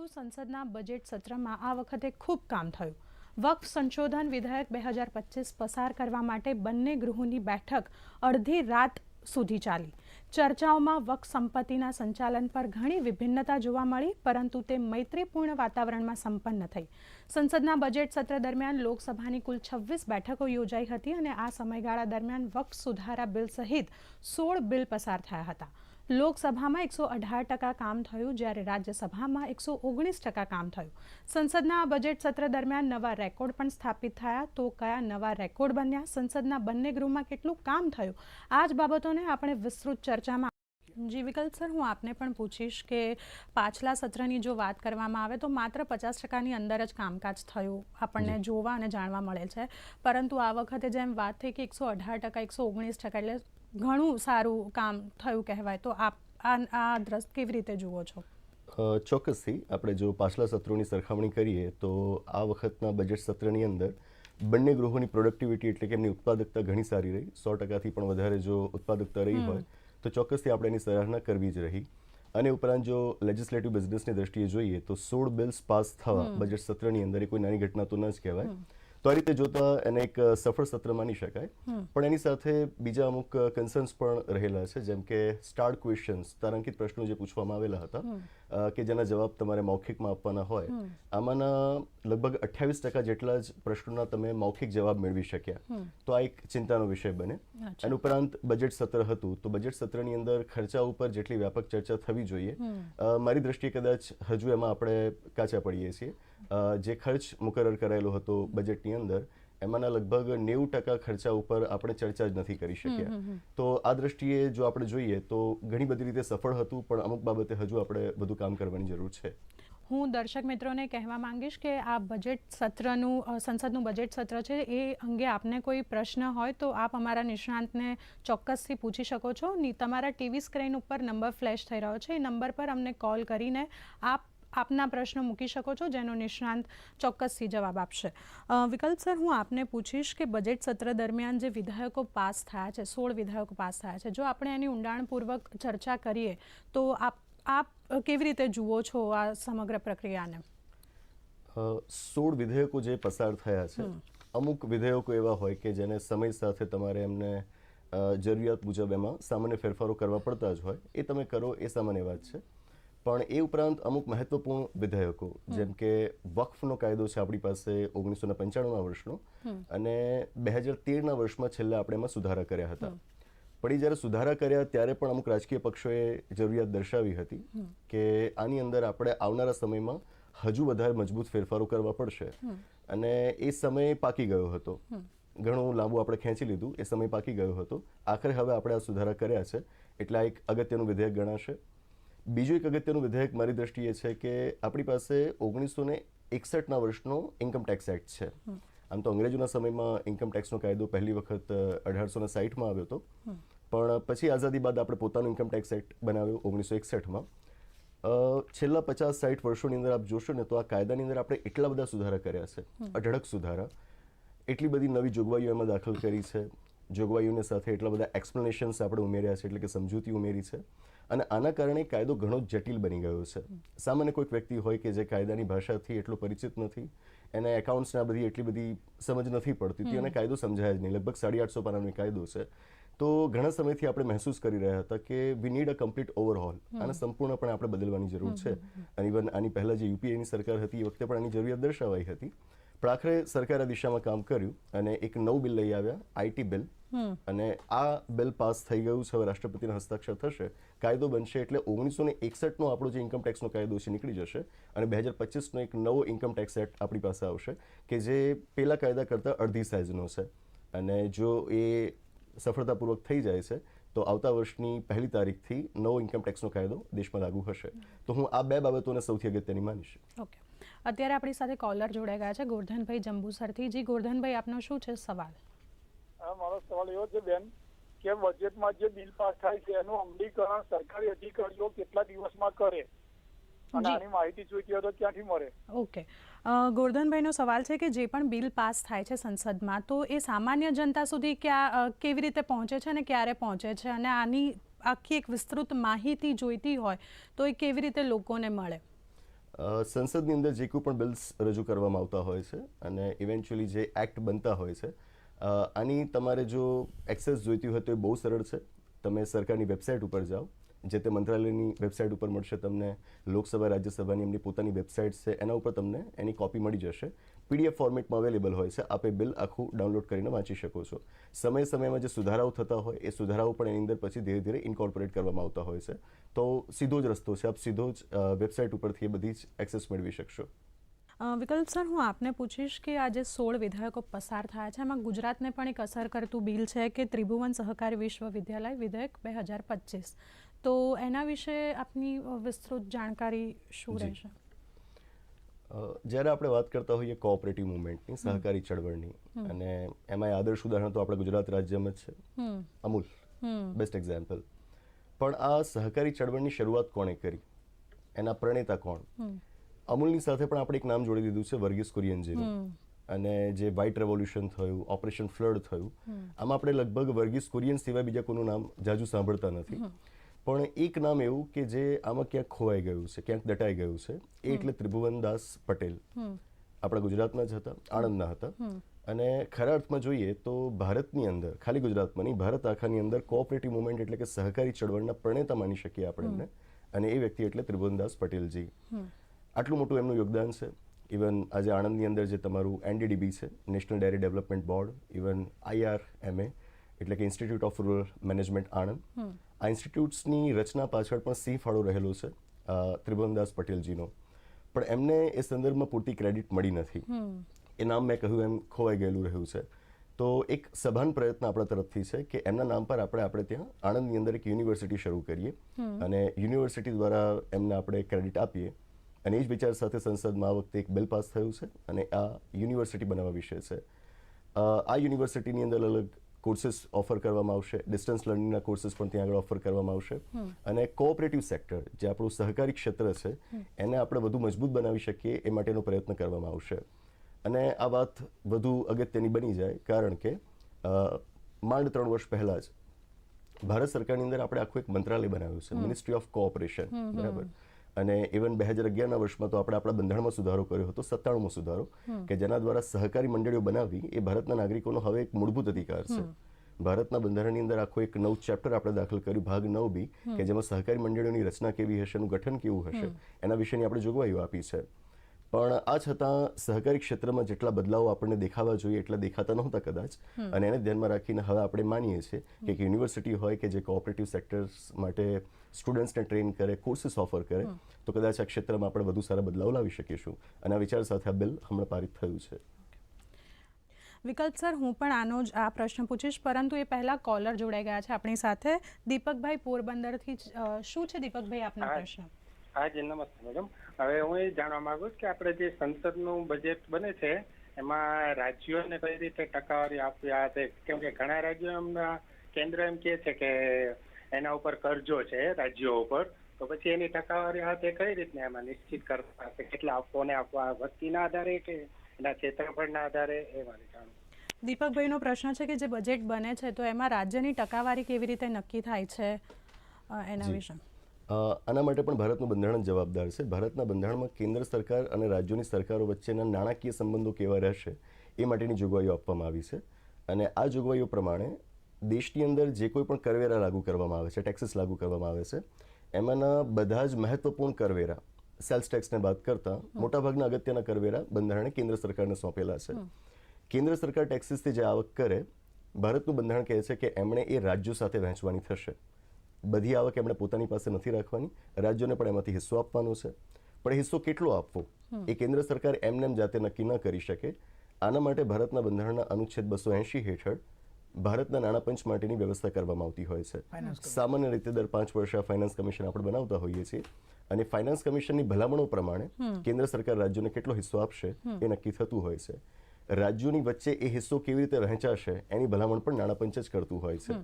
પરંતુ સંસદના બજેટ સત્રમાં આ વખતે ખૂબ કામ થયું. વક્ફ સંશોધન વિધેયક બે હજાર પચીસ પસાર કરવા માટે બંને ગૃહોની બેઠક અડધી રાત સુધી ચાલી. ચર્ચાઓમાં વક્ફ સંપત્તિના સંચાલન પર ઘણી વિભિન્નતા જોવા મળી, પરંતુ તે મૈત્રીપૂર્ણ વાતાવરણમાં સંપન્ન થઈ. સંસદના બજેટ સત્ર દરમિયાન લોકસભાની કુલ છવ્વીસ બેઠકો યોજાઈ હતી અને આ સમયગાળા દરમિયાન વક્ફ સુધારા બિલ સહિત સોળ બિલ પસાર થયા હતા. લોકસભામાં એકસો અઢાર ટકા કામ થયું જ્યારે રાજ્યસભામાં એકસો ઓગણીસ ટકા કામ થયું. સંસદના બજેટ સત્ર દરમિયાન નવા રેકોર્ડ પણ સ્થાપિત થયા. તો કયા નવા રેકોર્ડ બન્યા? સંસદના બંને ગૃહમાં કેટલું કામ થયું? આ જ બાબતોને આપણે વિસ્તૃત ચર્ચામાં જી વિકલ્પ સર હું આપને પણ પૂછીશ કે પાછલા સત્રની જો વાત કરવામાં આવે તો માત્ર પચાસ ટકાની અંદર જ કામકાજ થયું આપણને જોવા અને જાણવા મળે છે. પરંતુ આ વખતે જેમ વાત થઈ કે એકસો અઢાર ટકા એકસો ઓગણીસ ટકા એટલે ઘણું સારું કામ થયું કહેવાય. તો આપ આ દ્રષ્ટ કેવી રીતે જુઓ છો? ચોક્કસથી. આપણે જો પાછલા સત્રોની સરખામણી કરીએ તો આ વખતના બજેટ સત્રની અંદર બંને ગૃહોની પ્રોડક્ટિવિટી એટલે કે એમની ઉત્પાદકતા ઘણી સારી રહી. સો ટકાથી પણ વધારે જો ઉત્પાદકતા રહી હોય તો ચોક્કસથી આપણે એની સરાહના કરવી જ રહી. અને ઉપરાંત જો લેજિસ્લેટિવ બિઝનેસની દ્રષ્ટિએ જોઈએ તો સોળ બિલ્સ પાસ થવા બજેટ સત્રની અંદર એ કોઈ નાની ઘટના તો ન જ કહેવાય. તો આ રીતે જોતા એને એક સફળ સત્ર માની શકાય. પણ એની સાથે બીજા અમુક કન્સર્ન્સ પણ રહેલા છે. જેમ કે સ્ટાર્ટ ક્વેશ્ચન્સ તારાંકિત પ્રશ્નો જે પૂછવામાં આવેલા હતા કે જેના જવાબ તમારે મૌખિકમાં આપવાના હોય. આમાંના લગભગ અઠ્યાવીસ ટકા જેટલા જ પ્રશ્નોના તમે મૌખિક જવાબ મેળવી શક્યા. તો આ એક ચિંતાનો વિષય બને. અને ઉપરાંત બજેટ સત્ર હતું. તો બજેટ સત્રની અંદર ખર્ચા ઉપર જેટલી વ્યાપક ચર્ચા થવી જોઈએ. મારી દ્રષ્ટિએ કદાચ હજુ એમાં આપણે કાચા પડીએ છીએ. જે ખર્ચ મુકરર કરાયેલો હતો બજેટની અંદર એમાંના લગભગ નેવું ટકા ખર્ચા ઉપર આપણે ચર્ચા જ નથી કરી શક્યા. તો આ દ્રષ્ટિએ જો આપણે જોઈએ તો ઘણી બધી રીતે સફળ હતું પણ અમુક બાબતે હજુ આપણે બધું કામ કરવાની જરૂર છે. હું દર્શક મિત્રોને કહેવા માંગીશ કે આ બજેટ સત્રનું સંસદનું બજેટ સત્ર છે એ અંગે આપને કોઈ પ્રશ્ન હોય તો આપ અમારા નિષ્ણાંતને ચોક્કસથી પૂછી શકો છો. તમારા ટીવી સ્ક્રીન ઉપર નંબર ફ્લેશ થઈ રહ્યો છે. એ નંબર પર અમને કોલ કરીને આપ આપના પ્રશ્નો મૂકી શકો છો જેનો નિષ્ણાંત ચોક્કસથી જવાબ આપશે. વિકલ્પ સર હું આપને પૂછીશ કે બજેટ સત્ર દરમિયાન જે વિધેયકો પાસ થયા છે સોળ વિધેયકો પાસ થયા છે જો આપણે એની ઊંડાણપૂર્વક ચર્ચા કરીએ તો આપ આપ કેવી રીતે જુઓ છો આ સમગ્ર પ્રક્રિયાને? સોળ વિધેયકો જે પસાર થયા છે અમુક વિધેયકો એવા હોય કે જેને સમય સાથે તમારે એમને જરૂરિયાત મુજબ એમાં સામાન્ય ફેરફારો કરવા પડતા જ હોય એ તમે કરો એ સામાન્ય વાત છે. પણ એ ઉપરાંત અમુક મહત્વપૂર્ણ વિધેયકો જેમ કે વક્ફનો કાયદો છે આપણી પાસે ઓગણીસો ને પંચાણુંના વર્ષનો અને બે હજાર તેરના વર્ષમાં છેલ્લે આપણે એમાં સુધારા કર્યા હતા. પણ એ જ્યારે સુધારા કર્યા ત્યારે પણ અમુક રાજકીય પક્ષોએ જરૂરિયાત દર્શાવી હતી કે આની અંદર આપણે આવનારા સમયમાં હજુ વધારે મજબૂત ફેરફારો કરવા પડશે. અને એ સમય પાકી ગયો હતો. ઘણું લાંબુ આપણે ખેંચી લીધું એ સમય પાકી ગયો હતો. આખરે હવે આપણે આ સુધારા કર્યા છે. એટલે આ એક અગત્યનું વિધેયક ગણાશે. બીજું એક અગત્યનું વિધેયક મારી દ્રષ્ટિએ છે કે આપણી પાસે ઓગણીસો ને એકસઠના વર્ષનો ઇન્કમ ટેક્સ એક્ટ છે. આમ તો અંગ્રેજોના સમયમાં ઇન્કમ ટેક્સનો કાયદો પહેલી વખત અઢારસો ને સાહીઠમાં આવ્યો હતો. પણ પછી આઝાદી બાદ આપણે પોતાનો ઇન્કમ ટેક્સ એક્ટ બનાવ્યો ઓગણીસો એકસઠમાં. છેલ્લા પચાસ સાઠ વર્ષોની અંદર આપ જોશો ને તો આ કાયદાની અંદર આપણે એટલા બધા સુધારા કર્યા છે. અઢળક સુધારા. એટલી બધી નવી જોગવાઈઓ એમાં દાખલ કરી છે. જોગવાઈઓને સાથે એટલા બધા એક્સપ્લેનેશન્સ આપણે ઉમેર્યા છે એટલે કે સમજૂતી ઉમેરી છે. અને આના કારણે કાયદો ઘણો જટિલ બની ગયો છે. સામાન્ય કોઈક વ્યક્તિ હોય કે જે કાયદાની ભાષાથી એટલો પરિચિત નથી એને એકાઉન્ટ્સના બધી એટલી બધી સમજ નથી પડતી તો અને કાયદો સમજાય જ નહીં. લગભગ સાડી આઠસો પાનાનો કાયદો છે. તો ઘણા સમયથી આપણે મહેસૂસ કરી રહ્યા હતા કે વી નીડ અ કમ્પ્લીટ ઓવરહોલ આને સંપૂર્ણપણે આપણે બદલવાની જરૂર છે. અને ઇવન આની પહેલા જે યુપીએની સરકાર હતી એ વખતે પણ આની જરૂરિયાત દર્શાવાઈ હતી. પણ આખરે સરકારે દિશામાં કામ કર્યું અને એક નવું બિલ લઈ આવ્યા આઈટી બિલ. અને આ બિલ પાસ થઈ ગયું છે હવે રાષ્ટ્રપતિના હસ્તાક્ષર થશે. કાયદો બનશે એટલે ઓગણીસો ને એકસઠનો આપણો જે ઇન્કમ ટેક્સનો કાયદો છે નીકળી જશે અને બે હજાર પચીસનો એક નવો ઇન્કમ ટેક્સ એક્ટ આપણી પાસે આવશે કે જે પેલા કાયદા કરતાં અડધી સાઇઝનો છે. અને જો એ સફળતાપૂર્વક થઈ જાય છે તો આવતા વર્ષની પહેલી તારીખથી નવો ઇન્કમ ટેક્સનો કાયદો દેશમાં લાગુ હશે. તો હું આ બે બાબતોને સૌથી અગત્યની માનીશ. ઓકે અત્યારે આપણી સાથે કોલર જોડાઈ ગયા છે ગોરધનભાઈ જંબુસરથી. જી ગોરધનભાઈ આપનો શું છે સવાલ? મારો સવાલ એવો છે બેન કે બજેટમાં જે બિલ પાસ થાય છે એનું અમલીકરણ સરકારી અધિકારીઓ કેટલા દિવસમાં કરે? અને આની માહિતી જોઈતી હોય તો ક્યાંથી મળે? ઓકે. ગોરધનભાઈનો સવાલ છે કે જે પણ બિલ પાસ થાય છે સંસદમાં તો એ સામાન્ય જનતા સુધી ક્યાં કેવી રીતે પહોંચે છે અને ક્યારે પહોંચે છે? અને આની આખી એક વિસ્તૃત માહિતી જોઈતી હોય તો એ કેવી રીતે લોકોને મળે? સંસદની અંદર જે કોઈ પણ બિલ્સ રજૂ કરવામાં આવતા હોય છે અને ઇવેન્ચ્યુઅલી જે એક્ટ બનતા હોય છે આની તમારે જો એક્સેસ જોઈતી હોય તો એ બહુ સરળ છે. તમે સરકારની વેબસાઇટ ઉપર જાઓ, જે તે મંત્રાલયની વેબસાઇટ ઉપર મળશે તમને, લોકસભા, રાજ્યસભાની એમની પોતાની વેબસાઇટ છે, એના ઉપર તમને એની કોપી મળી જશે. પીડીએફ ફોર્મેટમાં અવેલેબલ હોય છે આપે બિલ આખું ડાઉનલોડ કરીને વાંચી શકો છો. સમય સમયમાં જે સુધારાઓ થતા હોય એ સુધારાઓ પણ એની અંદર પછી ધીરે ધીરે ઇન્કોર્પોરેટ કરવામાં આવતા હોય છે. તો સીધો જ રસ્તો છે આપ સીધો જ વેબસાઇટ ઉપરથી એ બધી જ એક્સેસ મેળવી શકશો. વિકલ્પ સર હું આપને પૂછીશ કે આ જે સોળ વિધેયકો પસાર થયા છે એમાં ગુજરાતને પણ એક અસર કરતું બિલ છે કે ત્રિભુવન સહકારી વિશ્વવિદ્યાલય વિધેયક બે હજાર પચીસ? તો એના વિશે આપની વિસ્તૃત જાણકારી શું. રહેશે? જ્યારે આપણે વાત કરતા હોઈએ કોઓપરેટિવ મુવમેન્ટની સહકારી ચળવળની અને એમાં આદર્શ ઉદાહરણ તો આપણે ગુજરાત રાજ્યમાં જ છે. અમૂલ બેસ્ટ એક્ઝામ્પલ પણ આ સહકારી ચળવળની શરૂઆત કોણે કરી? એના પ્રણેતા કોણ? અમૂલની સાથે પણ આપણે એક નામ જોડી દીધું છે વર્ગીસ કુરિયનજીનું. અને જે વ્હાઇટ રેવોલ્યુશન થયું ઓપરેશન ફ્લડ થયું આમાં આપણે લગભગ વર્ગીસ કુરિયન સિવાય બીજા કોઈનું નામ જાજુ સાંભળતા નથી. પણ એક નામ એવું કે જે આમાં ક્યાંક ખોવાઈ ગયું છે ક્યાંક દટાઈ ગયું છે એ એટલે ત્રિભુવનદાસ પટેલ. આપણા ગુજરાતના જ હતા આણંદના હતા. અને ખરા અર્થમાં જોઈએ તો ભારતની અંદર ખાલી ગુજરાતમાં નહીં ભારત આખાની અંદર કોઓપરેટિવ મુવમેન્ટ એટલે કે સહકારી ચળવળના પ્રણેતા માની શકીએ આપણે એમને અને એ વ્યક્તિ એટલે ત્રિભુવનદાસ પટેલજી. આટલું મોટું એમનું યોગદાન છે. ઇવન આજે આણંદની અંદર જે તમારું એનડીડીબી છે national dairy development board even IRMA એટલે કે institute of rural management Anand. આ ઇન્સ્ટિટ્યૂટ્સની રચના પાછળ પણ સિંહ ફાળો રહેલો છે ત્રિભુવનદાસ પટેલજીનો. પણ એમને એ સંદર્ભમાં પૂરતી ક્રેડિટ મળી નથી. એ નામ મેં કહ્યું એમ ખોવાઈ ગયેલું રહ્યું છે. તો એક સભાન પ્રયત્ન આપણા તરફથી છે કે એમના નામ પર આપણે આપણે ત્યાં આણંદની અંદર એક યુનિવર્સિટી શરૂ કરીએ. અને યુનિવર્સિટી દ્વારા એમને આપણે ક્રેડિટ આપીએ. અને એ જ વિચાર સાથે સંસદમાં આ વખતે એક બિલ પાસ થયું છે અને આ યુનિવર્સિટી બનાવવા વિશે છે. આ યુનિવર્સિટીની અંદર અલગ કોર્સીસ ઓફર કરવામાં આવશે. ડિસ્ટન્સ લર્નિંગના કોર્સીસ પણ ત્યાં આગળ ઓફર કરવામાં આવશે. અને કોઓપરેટિવ સેક્ટર જે આપણું સહકારી ક્ષેત્ર છે એને આપણે વધુ મજબૂત બનાવી શકીએ એ માટેનો પ્રયત્ન કરવામાં આવશે. અને આ વાત વધુ અગત્યની બની જાય કારણ કે માંડ ત્રણ વર્ષ પહેલાં જ ભારત સરકારની અંદર આપણે આખું એક મંત્રાલય બનાવ્યું છે મિનિસ્ટ્રી ઓફ કોઓપરેશન બરાબર? અને ઇવન બે હજાર અગિયારના વર્ષમાં તો આપણે આપણા બંધારણમાં સુધારો કર્યો હતો સત્તાણુંમો સુધારો કે જેના દ્વારા સહકારી મંડળીઓ બનાવવી એ ભારતના નાગરિકોનો હવે એક મૂળભૂત અધિકાર છે. ભારતના બંધારણની અંદર આખો એક નવું ચેપ્ટર આપણે દાખલ કર્યું ભાગ નવ બી કે જેમાં સહકારી મંડળીઓની રચના કેવી હશે એનું ગઠન કેવું હશે એના વિશેની આપણે જોગવાઈઓ આપી છે. પણ આ છતાં સહકારી ક્ષેત્રમાં જેટલા બદલાવો આપણને દેખાવા જોઈએ એટલા દેખાતા નહોતા કદાચ. અને એને ધ્યાનમાં રાખીને હવે આપણે માનીએ છીએ કે યુનિવર્સિટી હોય કે જે કોઓપરેટિવ સેક્ટર્સ માટે સ્ટુડન્ટ્સને ટ્રેન કરે કોર્સિસ ઓફર કરે તો કદાચ આ ક્ષેત્રમાં આપણે વધુ સારા બદલાવ લાવી શકીશું. અને આ વિચાર સાથે આ બિલ હમણાં પારિત થયું છે. વિકલ્પ સર હું પણ આનો જ આ પ્રશ્ન પૂછીશ પરંતુ એ પહેલા કોલર જોડાઈ ગયા છે આપણી સાથે. દીપકભાઈ પોરબંદરથી જ, શું છે દીપકભાઈ આપનો. પ્રશ્ન? હા જી નમસ્તે મેડમ હવે હું એ જાણવા માંગુ છું કે આપણે જે સંસદનું બજેટ બને છે એમાં રાજ્યોને કઈ રીતે ટકાવારી આપવી? આ છે કેમ કે ઘણા રાજ્યો એમના કેન્દ્ર એમ કહે છે કે એના ઉપર કરજો છે રાજ્યો ઉપર. તો પછી એની ટકાવારી હાથે તે કઈ રીતના એમાં નિશ્ચિત કરવા કે કેટલા આપવાને આપવા? વસ્તીના આધારે કે એના ક્ષેત્રફળના આધારે? એ મારે જાણવું દીપકભાઈનો પ્રશ્ન છે કે જે બજેટ બને છે તો એમાં રાજ્યની ટકાવારી કેવી રીતે નક્કી થાય છે એના વિશે? આના માટે પણ ભારતનું બંધારણ જવાબદાર છે. ભારતના બંધારણમાં કેન્દ્ર સરકાર અને રાજ્યોની સરકારો વચ્ચેના નાણાકીય સંબંધો કેવા રહેશે એ માટેની જોગવાઈઓ આપવામાં આવી છે. અને આ જોગવાઈઓ પ્રમાણે દેશની અંદર જે કોઈ પણ કરવેરા લાગુ કરવામાં આવે છે ટેક્સીસ લાગુ કરવામાં આવે છે એમાંના બધા જ મહત્વપૂર્ણ કરવેરા સેલ્સ ટેક્સને બાદ કરતાં મોટાભાગના અગત્યના કરવેરા બંધારણે કેન્દ્ર સરકારને સોંપેલા છે. કેન્દ્ર સરકાર ટેક્સીસથી જે આવક કરે ભારતનું બંધારણ કહે છે કે એમણે એ રાજ્યો સાથે વહેંચવાની થશે. બધી આવક એમણે પોતાની પાસે નથી રાખવાની રાજ્યોને પણ એમાંથી હિસ્સો આપવાનો છે. પણ હિસ્સો કેટલો આપવો? એ કેન્દ્ર સરકાર એમને એમ જાતે નક્કી ન કરી શકે. આના માટે ભારતના બંધારણના અનુચ્છેદ બસો એંશી હેઠળ ભારતના નાણાં પંચ માટેની વ્યવસ્થા કરવામાં આવતી હોય છે. સામાન્ય રીતે દર પાંચ વર્ષે આ ફાઇનાન્સ કમિશન આપણે બનાવતા હોઈએ છીએ. અને ફાઇનાન્સ કમિશનની ભલામણો પ્રમાણે કેન્દ્ર સરકાર રાજ્યોને કેટલો હિસ્સો આપશે એ નક્કી થતું હોય છે. રાજ્યોની વચ્ચે એ હિસ્સો કેવી રીતે વહેંચાશે એની ભલામણ પણ નાણાં પંચ જ કરતું હોય છે.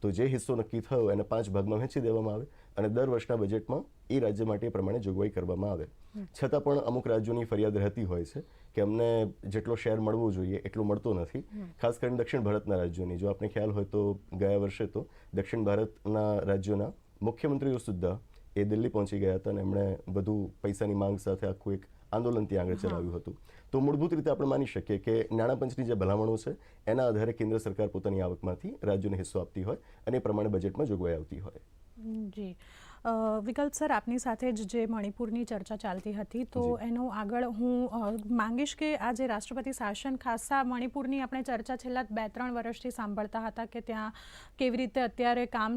તો જે હિસ્સો નક્કી થયો એને પાંચ ભાગમાં વહેંચી દેવામાં આવે અને દર વર્ષના બજેટમાં એ રાજ્ય માટે એ પ્રમાણે જોગવાઈ કરવામાં આવે. છતાં પણ અમુક રાજ્યોની ફરિયાદ રહેતી હોય છે કે અમને જેટલો શેર મળવો જોઈએ એટલું મળતો નથી. ખાસ કરીને દક્ષિણ ભારતના રાજ્યોની. જો આપને ખ્યાલ હોય તો ગયા વર્ષે તો દક્ષિણ ભારતના રાજ્યોના મુખ્યમંત્રીઓ સુદ્ધા એ દિલ્હી પહોંચી ગયા હતા અને એમણે વધુ પૈસાની માંગ સાથે આખું એક આંદોલન ત્યાં આગળ ચલાવ્યું હતું. તો મૂળભૂત રીતે આપણે માની શકીએ કે નાણાપંચની જે ભલામણો છે એના આધારે કેન્દ્ર સરકાર પોતાની આવકમાંથી રાજ્યોને હિસ્સો આપતી હોય અને એ પ્રમાણે બજેટમાં જોગવાઈ આવતી હોય. જી. વિકલ્પ સર આપની સાથે જ જે મણિપુરની ચર્ચા ચાલતી હતી તો. એનો આગળ હું માંગીશ કે આ જે રાષ્ટ્રપતિ શાસન ખાસા મણિપુરની આપણે ચર્ચા છેલ્લા બે ત્રણ વર્ષથી સાંભળતા હતા કે ત્યાં કેવી રીતે અત્યારે કામ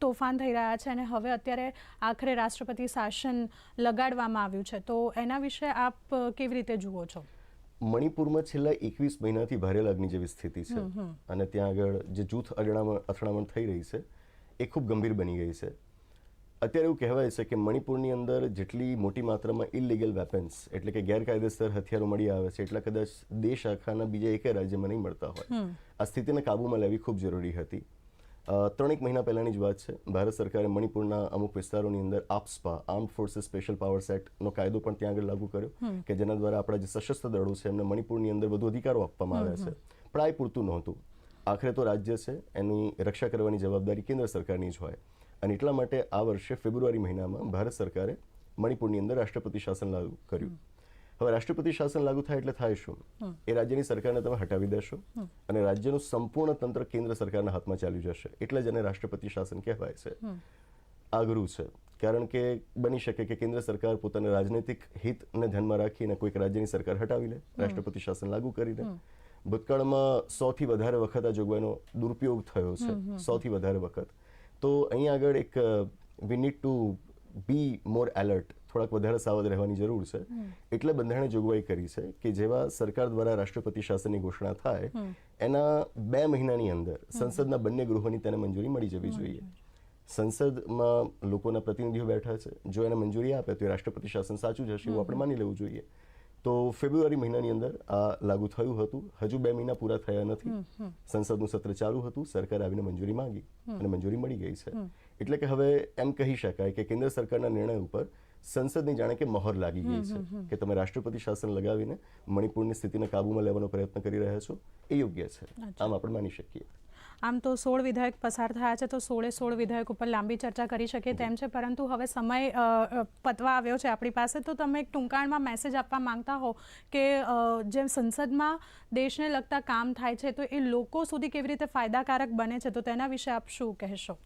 તોફાન થઈ રહ્યા છે અને હવે અત્યારે આખરે રાષ્ટ્રપતિ શાસન લગાડવામાં આવ્યું છે. તો એના વિશે આપ કેવી રીતે જુઓ છો? મણિપુરમાં છેલ્લા એકવીસ મહિનાથી ભારે લાગણી જેવી સ્થિતિ છે અને ત્યાં આગળ જે જૂથ અડણામણ અથડામણ થઈ રહી છે એ ખૂબ ગંભીર બની ગઈ છે. અત્યારે એવું કહેવાય છે કે મણિપુરની અંદર જેટલી મોટી માત્રામાં ઇલીગલ વેપન્સ એટલે કે ગેરકાયદેસર હથિયારો મળી આવે છે એટલા કદાચ દેશ આખાના બીજા એકેય રાજ્યમાં નહીં મળતા હોય. આ સ્થિતિને કાબૂમાં લેવી ખૂબ જરૂરી હતી. ત્રણેક મહિના પહેલાંની જ વાત છે. ભારત સરકારે મણિપુરના અમુક વિસ્તારોની અંદર AFSPA arm forces special power સેટનો કાયદો પણ ત્યાં આગળ લાગુ કર્યો કે જેના દ્વારા આપણા જે સશસ્ત્ર દળો છે એમને મણિપુરની અંદર વધુ અધિકારો આપવામાં આવ્યા છે. પણ આ પૂરતું નહોતું. આખરે તો રાજ્ય છે એની રક્ષા કરવાની જવાબદારી કેન્દ્ર સરકારની જ હોય. અને એટલા માટે આ વર્ષે ફેબ્રુઆરી મહિનામાં ભારત સરકારે મણિપુરની અંદર રાષ્ટ્રપતિ શાસન લાગુ કર્યું. હવે રાષ્ટ્રપતિ શાસન લાગુ થાય એટલે થાય શું? એ રાજ્યની સરકારને તમે હટાવી દેશો. અને રાજ્યનું સંપૂર્ણ તંત્ર કેન્દ્ર સરકારના હાથમાં ચાલ્યું જશે. એટલે જ એને રાષ્ટ્રપતિ શાસન કહેવાય છે. અઘરું છે. કારણ કે બની શકે કે કેન્દ્ર સરકાર પોતાના રાજનૈતિક હિતને ધ્યાનમાં રાખીને કોઈક રાજ્યની સરકાર હટાવી લે રાષ્ટ્રપતિ શાસન લાગુ કરી દે ભૂતકાળમાં સૌથી વધારે વખત આ જોગવાઈનો દુરુપયોગ થયો છે. સૌથી વધારે વખત. તો અહીં આગળ એક we need to be more alert થોડાક વધારે સાવધ રહેવાની જરૂર છે. એટલે બંધારણે જોગવાઈ કરી છે કે જેવા સરકાર દ્વારા રાષ્ટ્રપતિ શાસનની ઘોષણા થાય એના બે મહિનાની અંદર સંસદના બંને ગૃહોની તેને મંજૂરી મળી જવી જોઈએ. સંસદમાં લોકોના પ્રતિનિધિઓ બેઠા છે. જો એને મંજૂરી આપે તો એ રાષ્ટ્રપતિ શાસન સાચું જ હશે એવું આપણે માની લેવું જોઈએ. તો ફેબ્રુઆરી મહિનાની અંદર આ લાગુ થયું હતું. હજુ બે મહિના પૂરા થયા નથી. સંસદનું સત્ર ચાલુ હતું. સરકાર આવીને મંજૂરી માંગી અને મંજૂરી મળી ગઈ છે. એટલે કે હવે એમ કહી શકાય કે કેન્દ્ર સરકારના નિર્ણય ઉપર સંસદની જાણે કે મહોર લાગી ગઈ છે કે તમે રાષ્ટ્રપતિ શાસન લગાવીને મણિપુરની સ્થિતિને કાબૂમાં લેવાનો પ્રયત્ન કરી રહ્યા છો એ યોગ્ય છે. આમ આપણે માની શકીએ. આમ તો સોળ વિધાયક પસાર થયા છે તો સોળે સોળ વિધાયક ઉપર લાંબી ચર્ચા કરી શકીએ તેમ છે પરંતુ હવે સમય પતવા આવ્યો છે આપણી પાસે. તો તમે એક ટૂંકાણમાં મેસેજ આપવા માંગતા હો કે જેમ સંસદમાં દેશને લગતા કામ થાય છે તો એ લોકો સુધી કેવી રીતે ફાયદાકારક બને છે? તો તેના વિશે આપ શું કહેશો?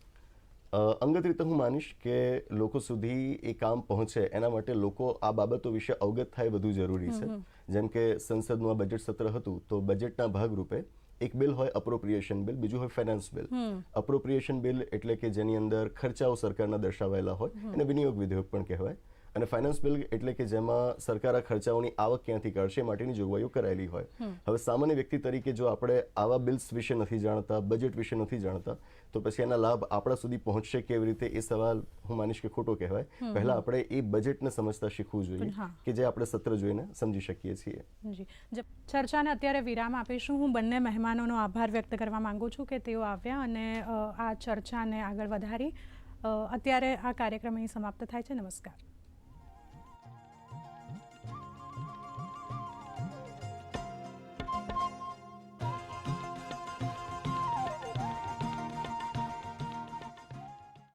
અંગત રીતે હું માનીશ કે લોકો સુધી એ કામ પહોંચે એના માટે લોકો આ બાબતો વિશે અવગત થાય વધુ જરૂરી છે. જેમ કે સંસદનું આ બજેટ સત્ર હતું તો બજેટના ભાગરૂપે એક બિલ હોય અપ્રોપ્રિએશન બિલ બીજું હોય ફાઇનાન્સ બિલ. અપ્રોપ્રિએશન બિલ એટલે કે જેની અંદર ખર્ચાઓ સરકારના દર્શાવાયેલા હોય એને વિનિયોગ વિધેયક પણ કહેવાય. અને ફાઇનાન્સ બિલ એટલે કે જેમાં સરકાર આ ખર્ચાઓની આવક ક્યાંથી કાઢશે માટેની જોગવાઈઓ કરાયેલી હોય. હવે સામાન્ય વ્યક્તિ તરીકે જો આપણે આવા બિલ્સ વિશે નથી જાણતા બજેટ વિશે નથી જાણતા તો પછી એના લાભ આપણા સુધી પહોંચશે કેવી રીતે એ સવાલ હું માનીશ કે ખોટો કહેવાય. પહેલા આપણે એ બજેટને સમજતા શીખવું જોઈએ કે જે આપણે સત્ર જોઈને સમજી શકીએ છીએ. ચર્ચાને અત્યારે વિરામ આપીશું. હું બંને મહેમાનોનો આભાર વ્યક્ત કરવા માંગુ છું કે તેઓ આવ્યા અને આ ચર્ચાને આગળ વધારી. અત્યારે આ કાર્યક્રમ અહીં સમાપ્ત થાય છે. નમસ્કાર.